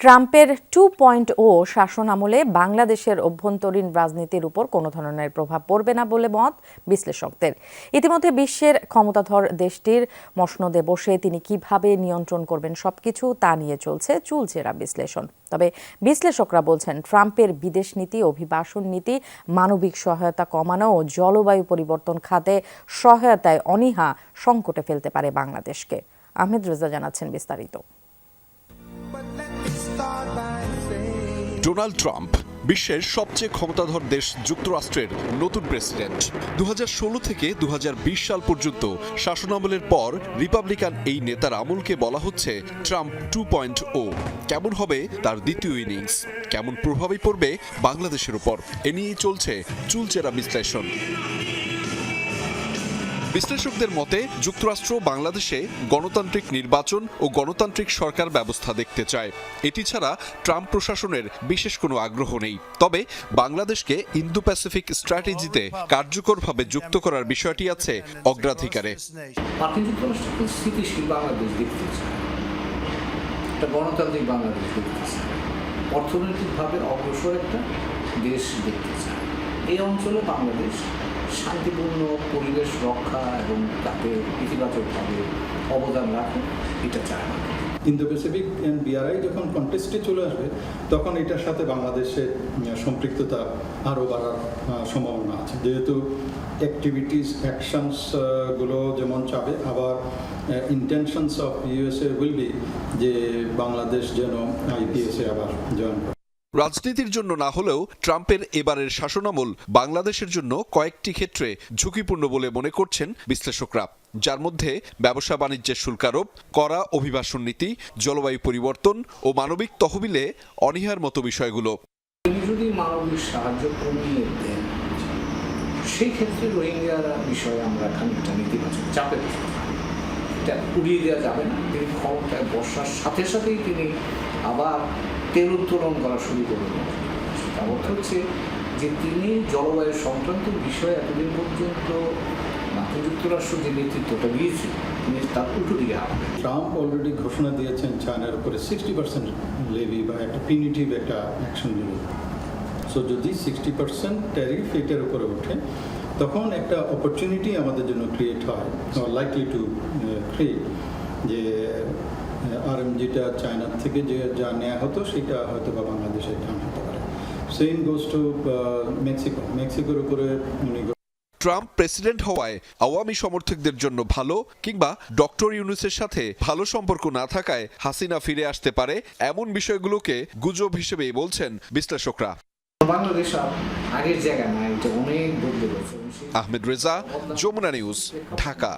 ট্রাম্পের two point ও শাসন আমলে বাংলাদেশের অভ্যন্তরীণ রাজনীতির উপর কোনো ধরনের প্রভাব পড়বে না বলে মত বিশ্লেষকদের। ইতিমধ্যে বিশ্বের ক্ষমতাধর দেশটির মসনদে বসে তিনি কীভাবে নিয়ন্ত্রণ করবেন সবকিছু তা নিয়ে চলছে চুলচেরা বিশ্লেষণ। তবে বিশ্লেষকরা বলছেন, ট্রাম্পের বিদেশ নীতি, অভিবাসন নীতি, মানবিক সহায়তা কমানো ও জলবায়ু পরিবর্তন খাতে সহায়তায় অনীহা সংকটে ফেলতে পারে বাংলাদেশকে। আহমেদ রেজা জানাচ্ছেন বিস্তারিত। ডোনাল্ড ট্রাম্প বিশ্বের সবচেয়ে ক্ষমতাধর দেশ যুক্তরাষ্ট্রের নতুন প্রেসিডেন্ট। দু হাজার ষোলো থেকে দু হাজার বিশ সাল পর্যন্ত শাসনামলের পর রিপাবলিকান এই নেতার আমলকে বলা হচ্ছে ট্রাম্প টু পয়েন্ট ও। কেমন হবে তার দ্বিতীয় ইনিংস? কেমন প্রভাবই পড়বে বাংলাদেশের উপর? এ নিয়েই চলছে চুলচেরা বিশ্লেষণ। বিশ্লেষকদের মতে, যুক্তরাষ্ট্র বাংলাদেশে গণতান্ত্রিক নির্বাচন ও গণতান্ত্রিক সরকার ব্যবস্থা দেখতে চায়। এটি ছাড়া ট্রাম্প প্রশাসনের বিশেষ কোনো আগ্রহ নেই। তবে বাংলাদেশকে ইন্দো প্যাসিফিক স্ট্র্যাটেজিতে কার্যকরভাবে যুক্ত করার বিষয়টি আছে অগ্রাধিকারে। গণতান্ত্রিক বাংলাদেশ দেখতে চায় অর্থনৈতিকভাবে অগ্রসর একটা দেশ দেখতে চায় এই অঞ্চলে বাংলাদেশ শান্তিপূর্ণ পরিবেশ রক্ষা এবং তাকে ইতিবাচকভাবে অবদান রাখে এটা চায় না। ইন্দো প্যাসিফিক অ্যান্ড বিআরআই যখন কন্টেস্টে চলে আসবে, তখন এটার সাথে বাংলাদেশের সম্পৃক্ততা আরও বাড়ার সম্ভাবনা আছে। যেহেতু অ্যাক্টিভিটিস অ্যাকশনসগুলো যেমন চাবে, আবার intentions of USA will be যে বাংলাদেশ যেন আইপিএসে আবার জয়েন করে। রাজনীতির জন্য না হলেও ট্রাম্পের এবারের শাসনামল বাংলাদেশের জন্য কয়েকটি ক্ষেত্রে ঝুঁকিপূর্ণ বলে মনে করছেন বিশ্লেষকরা। যার মধ্যে ব্যবসা বাণিজ্যের শুল্ক আরোপ করা অভিবাসন নীতি, জলবায়ু পরিবর্তন ও মানবিক তহবিলে অনীহার মতো বিষয়গুলো। যদি মানবিক সাহায্য কমিয়ে দেন, সেই ক্ষেত্রে রোহিঙ্গারা বিষয়ে আমরা খানিকটা চাপে এটা উড়িয়ে দেওয়া যাবে না। তিনি ক্ষমতায় বসার সাথে সাথেই তিনি আবার তেল উত্তোলন করা শুরু করবেন তার অর্থ হচ্ছে যে তিনি জলবায়ু সংক্রান্ত বিষয়ে এতদিন পর্যন্ত মার্কিন যুক্তরাষ্ট্র যে নেতৃত্বটা দিয়েছিল, তিনি তার উল্টো দিকে ট্রাম্প অলরেডি ঘোষণা দিয়েছেন চায়নার উপরে সিক্সটি পার্সেন্ট লেভি বা একটা পিনিটিভ একটা অ্যাকশন নেবে সো যদি সিক্সটি পার্সেন্ট ট্যারিফ এটার উপরে ওঠে, তখন একটা অপরচুনিটি আমাদের জন্য ক্রিয়েট হয় লাইকলি টু ক্রিয়েট যে আরএমজিটা চায়নার থেকে যে যা নেওয়া হতো সেটা হয়তো বা বাংলাদেশে টান হতে পারে। সেম গোজ টু মেক্সিকো মেক্সিকোর উপরে উনি ট্রাম্প প্রেসিডেন্ট হওয়ায় আওয়ামী সমর্থকদের জন্য ভালো কিংবা ডক্টর ইউনুসের সাথে ভালো সম্পর্ক না থাকায় হাসিনা ফিরে আসতে পারে এমন বিষয়গুলোকে গুজব হিসেবেই বলছেন বিশ্লেষকরা। বাংলাদেশ আগের না এটা অনেক আহমেদ রেজা যমুনা নিউজ ঢাকা।